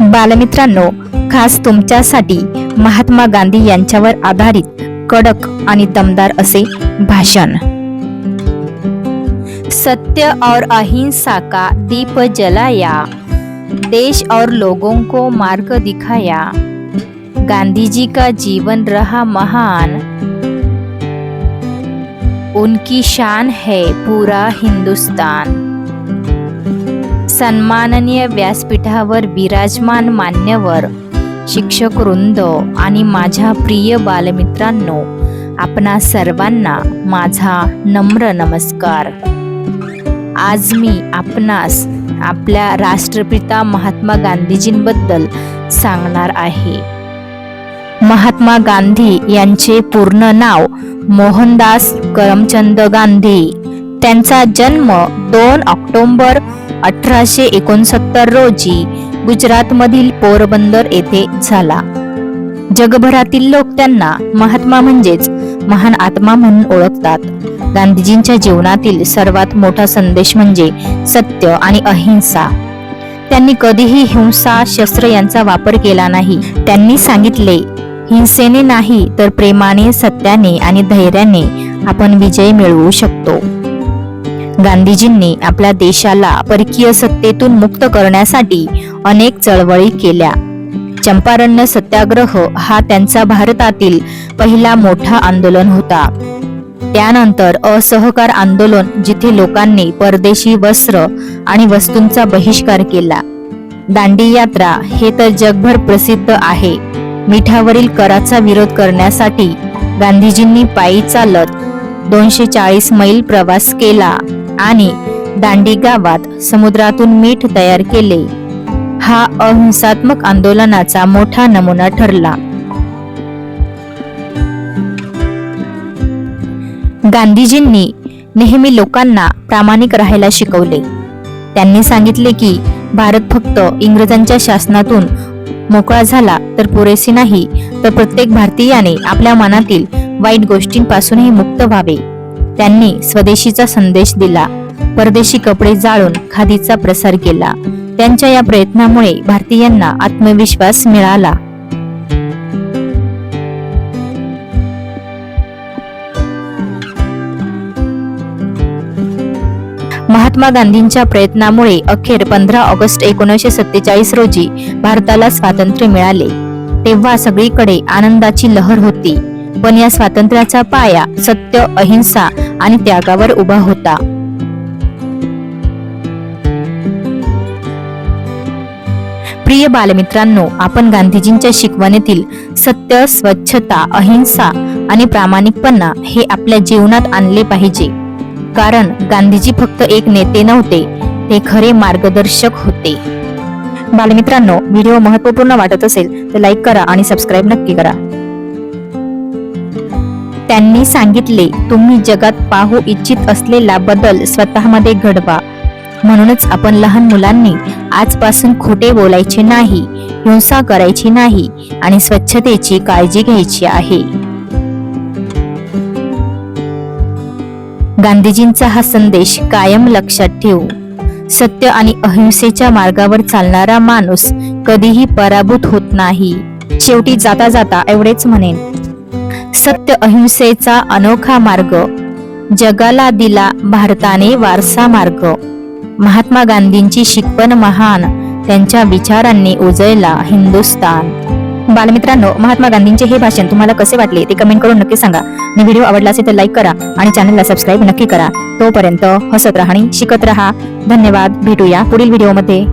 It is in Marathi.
बालमित्रांनो खास तुमच्यासाठी महात्मा गांधी यांच्यावर आधारित कडक आणि दमदार असे भाषण. सत्य और अहिंसा का दीप जलाया देश और लोगों को मार्ग दिखाया गांधी जी का जीवन रहा महान। उनकी शान है पूरा हिंदुस्तान। सन्माननीय व्यासपीठावर विराजमान मान्यवर शिक्षक वृंद आणि माझ्या प्रिय बालमित्रांनो आपणा सर्वांना माझा नम्र नमस्कार. आज मी आपणास आपल्या राष्ट्रपिता महात्मा गांधीजींबद्दल सांगणार आहे. महात्मा गांधी यांचे पूर्ण नाव मोहनदास करमचंद गांधी. त्यांचा जन्म दोन ऑक्टोंबर अठराशे एकोणसत्तर रोजी गुजरातमधील पोरबंदर येथे झाला. जगभरातील लोक त्यांना महात्मा म्हणजेच महान आत्मा म्हणून ओळखतात. गांधीजींच्या जीवनातील सर्वात मोठा संदेश म्हणजे सत्य आणि अहिंसा. त्यांनी कधीही हिंसा शस्त्र यांचा वापर केला नाही. त्यांनी सांगितले हिंसेने नाही तर प्रेमाने सत्याने आणि धैर्याने आपण विजय मिळवू शकतो. गांधीजींनी आपल्या देशाला परकीय सत्तेतून मुक्त करण्यासाठी अनेक चळवळी केल्या. चंपारण्य सत्याग्रह हा त्यांचा भारतातील पहिला मोठा आंदोलन होता. त्यानंतर असहकार आंदोलन जिथे लोकांनी परदेशी वस्त्र आणि वस्तूंचा बहिष्कार केला. दांडी यात्रा हे तर जगभर प्रसिद्ध आहे. मिठावरील कराचा विरोध करण्यासाठी गांधीजींनी पायी चालत दोनशे चाळीस मैल प्रवास केला. आणि दांडी गावात समुद्रातून मीठ तयार केले. हा अहिंसात्मक आंदोलनाचा मोठा नमुना ठरला. गांधीजींनी नेहमी लोकांना प्रामाणिक राहायला शिकवले. त्यांनी सांगितले की भारत फक्त इंग्रजांच्या शासनातून मोकळा झाला तर पुरेसे नाही तर प्रत्येक भारतीयाने आपल्या मनातील वाईट गोष्टींपासूनही मुक्त व्हावे. त्यांनी स्वदेशीचा संदेश दिला. परदेशी कपडे जाळून खादीचा प्रसार केला. त्यांच्या या प्रयत्नामुळे भारतीयांना आत्मविश्वास मिळाला. महात्मा गांधींच्या प्रयत्नामुळे अखेर पंधरा ऑगस्ट एकोणीसशे सत्तेचाळीस रोजी भारताला स्वातंत्र्य मिळाले. तेव्हा सगळीकडे आनंदाची लहर होती. पण या स्वातंत्र्याचा पाया सत्य अहिंसा आणि त्यागावर उभा होता. प्रिय बालमित्रांनो आपण गांधीजींच्या शिकवणीतील सत्य स्वच्छता अहिंसा आणि प्रामाणिकपणा हे आपल्या जीवनात आणले पाहिजे. कारण गांधीजी फक्त एक नेते नव्हते ते खरे मार्गदर्शक होते. बालमित्रांनो व्हिडिओ महत्त्वपूर्ण वाटत असेल तर लाईक करा आणि सबस्क्राईब नक्की करा. त्यांनी सांगितले तुम्ही जगात पाहू इच्छित असलेला बदल स्वतःमध्ये घडवा. म्हणूनच आपण लहान मुलांनी आजपासून खोटे बोलायचे नाही हिंसा करायची नाही आणि स्वच्छतेची काळजी घ्यायची आहे. गांधीजींचा हा संदेश कायम लक्षात ठेवू. सत्य आणि अहिंसेच्या मार्गावर चालणारा माणूस कधीही पराभूत होत नाही. शेवटी जाता जाता एवढेच म्हणेन सत्य अहिंसेचा अनोखा मार्ग जगाला दिला भारताने वारसा मार्ग. महात्मा गांधींची शिकवण महान त्यांच्या विचारांनी उजळला हिंदुस्तान बालमित्रांनो महात्मा गांधींचे हे भाषण तुम्हाला कसे वाटले ते कमेंट करून नक्की सांगा. आणि व्हिडिओ आवडला असेल तर लाईक करा आणि चॅनलला सबस्क्राईब नक्की करा. तोपर्यंत हसत राहा आणि शिकत राहा. धन्यवाद. भेटूया पुढील व्हिडिओमध्ये.